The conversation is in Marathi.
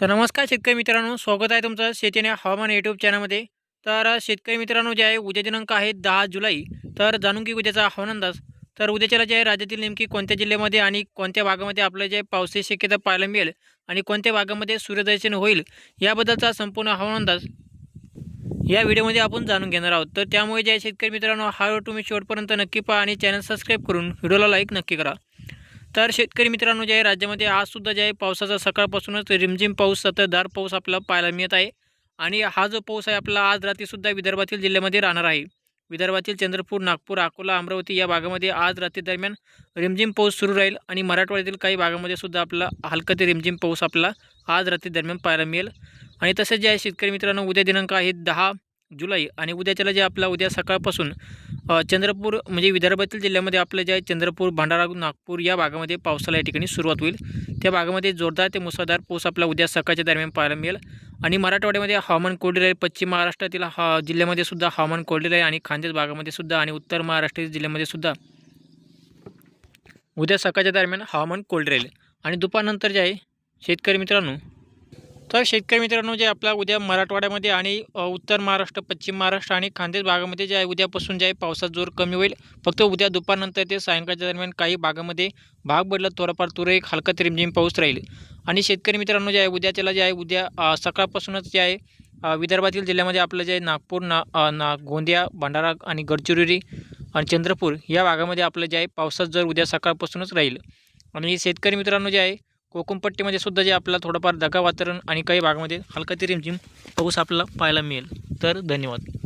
तर नमस्कार शेतकरी मित्रांनो स्वागत आहे तुमचं शेतीने हवामान यूट्यूब चॅनलमध्ये तर शेतकरी मित्रांनो जे आहे उद्या दिनांक आहे दहा जुलै तर जाणून की उद्याचा हवामान अंदाज. तर उद्याच्याला जे आहे राज्यातील नेमकी कोणत्या जिल्ह्यामध्ये आणि कोणत्या भागामध्ये आपलं जे पावसाची शक्यता पाहायला मिळेल आणि कोणत्या भागामध्ये सूर्यदर्शन होईल याबद्दलचा संपूर्ण हवामान अंदाज या व्हिडिओमध्ये आपण जाणून घेणार आहोत. तर त्यामुळे जे आहे शेतकरी मित्रांनो हा व्हिडिओ तुम्ही शेवटपर्यंत नक्की पहा आणि चॅनल सबस्क्राईब करून व्हिडिओला लाईक नक्की करा. तर शेतकरी मित्रांनो जे आहे राज्यामध्ये आजसुद्धा जे आहे पावसाचा सकाळपासूनच रिमझिम पाऊस सततधार पाऊस आपल्याला पाहायला मिळत आहे. आणि हा जो पाऊस आहे आपला आज रात्रीसुद्धा विदर्भातील जिल्ह्यामध्ये राहणार आहे. विदर्भातील चंद्रपूर नागपूर अकोला अमरावती या भागामध्ये आज रात्री दरम्यान रिमझिम पाऊस सुरू राहील. आणि मराठवाड्यातील काही भागामध्ये सुद्धा आपला हलका ते रिमझिम पाऊस आपला आज रात्री दरम्यान पाहायला मिळेल. आणि तसेच जे आहे शेतकरी मित्रांनो उद्या दिनांक आहे दहा जुलै. आणि उद्याच्याला जे आपला उद्या सकाळपासून चंद्रपूर म्हणजे विदर्भातील जिल्ह्यामध्ये आपलं जे आहे चंद्रपूर भंडारा नागपूर या भागामध्ये पावसाला या ठिकाणी सुरुवात होईल. त्या भागामध्ये जोरदार ते मुसळधार पाऊस आपला उद्या सकाळच्या दरम्यान पाहायला मिळेल. आणि मराठवाड्यामध्ये हवामान कोरडे राहील. पश्चिम महाराष्ट्रातील हा जिल्ह्यामध्ये सुद्धा हवामान कोरडे राहील आणि खानदेश भागामध्ये सुद्धा आणि उत्तर महाराष्ट्रातील जिल्ह्यामध्ये सुद्धा उद्या सकाळच्या दरम्यान हवामान कोरडे राहील. आणि दुपारनंतर जे आहे शेतकरी मित्रांनो तर शेतकरी मित्रांनो जे आपला उद्या मराठवाड्यामध्ये आणि उत्तर महाराष्ट्र पश्चिम महाराष्ट्र आणि खानदेश भागामध्ये जे आहे उद्यापासून जे आहे पावसाचा जोर कमी होईल. फक्त उद्या दुपारनंतर ते सायंकाळच्या दरम्यान काही भागामध्ये भाग बदलत थोडाफार तुरळक हलका रिमझिम पाऊस राहील. आणि शेतकरी मित्रांनो जे आहे उद्याच्याला जे आहे उद्या सकाळपासूनच जे आहे विदर्भातील जिल्ह्यामध्ये आपलं जे नागपूर ना ना गोंदिया भंडारा आणि गडचिरोली आणि चंद्रपूर या भागामध्ये आपलं जे आहे पावसाचा जोर उद्या सकाळपासूनच राहील. आणि शेतकरी मित्रांनो जे आहे कोकमपट्टीमध्ये सुद्धा जे आपल्याला थोडंफार ढगाळ वातावरण आणि काही भागामध्ये हलका ते रिमझिम पाऊस आपल्याला पाहायला मिळेल. तर धन्यवाद.